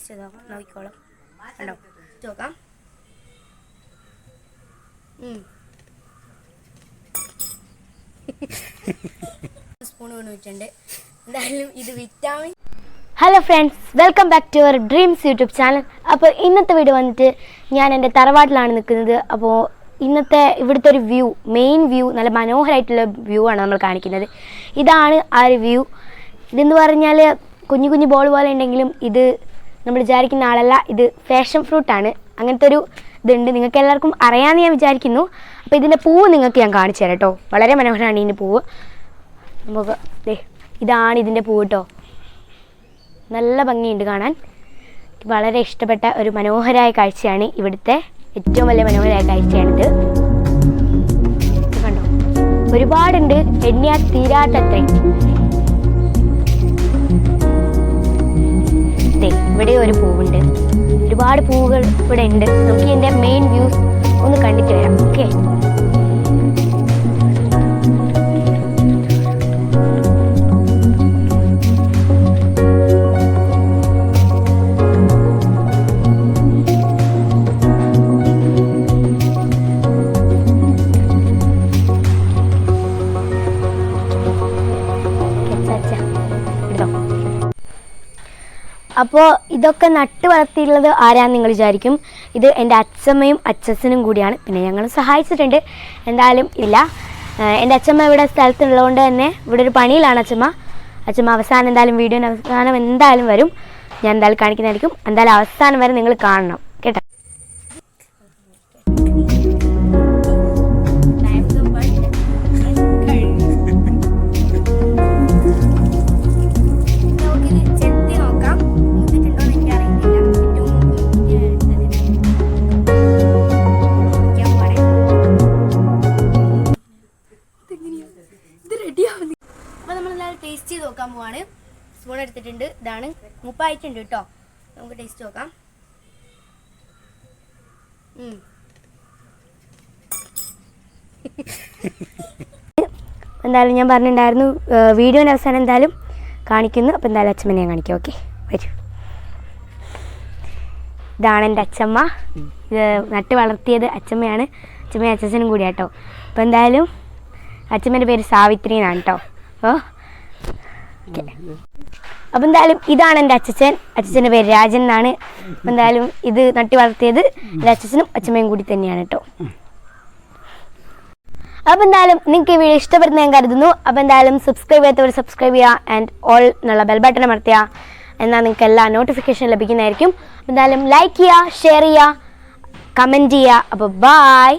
Taste ചെയ്ത് നോക്കാം നോക്കിക്കോളാം. കണ്ടോ? നോക്കാം. സ്പൂൺ വെച്ചിട്ടുണ്ട്. എന്തായാലും ഇത് vitamin hello friends welcome back to our dreams YouTube channel അപ്പോൾ ഇന്നത്തെ വീട് വന്നിട്ട് ഞാൻ എന്റെ തറവാട്ടിലാണ് നിൽക്കുന്നത്. അപ്പോൾ ഇന്നത്തെ ഇവിടുത്തെ ഒരു വ്യൂ മെയിൻ വ്യൂ നല്ല മനോഹരമായിട്ടുള്ള വ്യൂ ആണ് നമ്മൾ കാണിക്കുന്നത്. ഇതാണ് ആ ഒരു വ്യൂ ഇതെന്ന് പറഞ്ഞാൽ കുഞ്ഞു കുഞ്ഞു ബോൾ പോലെ ഉണ്ടെങ്കിലും ഇത് നമ്മൾ വിചാരിക്കുന്ന ആളല്ല. ഇത് ഫാഷൻ ഫ്രൂട്ടാണ് അങ്ങനത്തെ ഒരു ഇതുണ്ട്. നിങ്ങൾക്ക് എല്ലാവർക്കും അറിയാമെന്ന് ഞാൻ വിചാരിക്കുന്നു. അപ്പോൾ ഇതിന്റെ പൂവ് നിങ്ങൾക്ക് ഞാൻ കാണിച്ചു തരാം കേട്ടോ. വളരെ മനോഹരമാണ് ഇതിന്റെ പൂവ്. നമുക്ക് ദേ ഇതാണ് ഇതിന്റെ പൂവ് കേട്ടോ. നല്ല ഭംഗിയുണ്ട് കാണാൻ. വളരെ ഇഷ്ടപ്പെട്ട ഒരു മനോഹരമായ കാഴ്ചയാണ് ഇവിടുത്തെ ഏറ്റവും വലിയ മനോഹരമായ കാഴ്ചയാണിത്. കണ്ടോ? ഒരുപാടുണ്ട്. എണ്ണിയാൽ തീരാത്തത്രയും ഒരു പൂവുണ്ട്. ഒരുപാട് പൂവുകൾ ഇവിടെ ഉണ്ട്. നമുക്ക് ഇതിന്റെ മെയിൻ വ്യൂസ് അപ്പോൾ ഇതൊക്കെ നട്ട് വളർത്തിയിട്ടുള്ളത് ആരാന്ന് നിങ്ങൾ വിചാരിക്കും. ഇത് എന്റെ അച്ഛമ്മയും അച്ഛനും കൂടിയാണ്. പിന്നെ ഞങ്ങൾ സഹായിച്ചിട്ടുണ്ട്. എന്തായാലും ഇല്ല. എന്റെ അച്ഛമ്മ ഇവിടെ സ്ഥലത്തുള്ളതുകൊണ്ട് തന്നെ ഇവിടെ ഒരു പണിയിലാണ് അച്ഛമ്മ. അച്ഛമ്മ അവസാനം എന്തായാലും വീഡിയോന്റെ അവസാനം എന്തായാലും വരും. ഞാൻ എന്തായാലും കാണിക്കുന്നതായിരിക്കും. എന്തായാലും അവസാനം വരെ നിങ്ങൾ കാണണം. ഇത് റെഡിയാവുന്നു. അപ്പോൾ എന്തായാലും ടേസ്റ്റ് ചെയ്ത് നോക്കാൻ പോവാണ്. സ്പൂൺ എടുത്തിട്ടുണ്ട്. ഇതാണ്. മുപ്പായിട്ടുണ്ട് കേട്ടോ. നമുക്ക് ടേസ്റ്റ് നോക്കാം. എന്തായാലും ഞാൻ പറഞ്ഞിട്ടുണ്ടായിരുന്നു വീഡിയോന്റെ അവസാനം എന്തായാലും കാണിക്കുന്നു. അപ്പോൾ എന്തായാലും അച്ഛമ്മനെ ഞാൻ കാണിക്കാം. ഓക്കെ വരൂ. ഇതാണ് എന്റെ അച്ഛമ്മ. ഇത് നട്ട് വളർത്തിയത് അച്ഛമ്മയാണ്. അച്ഛമ്മയും അച്ഛനും കൂടിയാട്ടോ. അപ്പോൾ എന്തായാലും അച്ഛമ്മേന്റെ പേര് സാവിത്രി എന്നാണ് കേട്ടോ ഓ അപ്പം എന്തായാലും ഇതാണ് എന്റെ അച്ഛൻ അച്ഛന്റെ പേര് രാജൻ എന്നാണ്. അപ്പം എന്തായാലും ഇത് നട്ടി വളർത്തിയത് എന്റെ അച്ഛനും അച്ഛമ്മയും കൂടി തന്നെയാണ് കേട്ടോ അപ്പം എന്തായാലും നിങ്ങൾക്ക് ഈ വീഡിയോ ഇഷ്ടപ്പെടുന്ന ഞാൻ കരുതുന്നു. അപ്പം എന്തായാലും സബ്സ്ക്രൈബ് ചെയ്യാത്തവർ സബ്സ്ക്രൈബ് ചെയ്യുക ആൻഡ് ഓൾ എന്നുള്ള ബെൽ ബട്ടൺ അമർത്തുക എന്നാൽ നിങ്ങൾക്ക് എല്ലാ നോട്ടിഫിക്കേഷൻ ലഭിക്കുന്നതായിരിക്കും. എന്തായാലും ലൈക്ക് ചെയ്യുക ഷെയർ ചെയ്യുക കമന്റ് ചെയ്യുക അപ്പോൾ ബായ്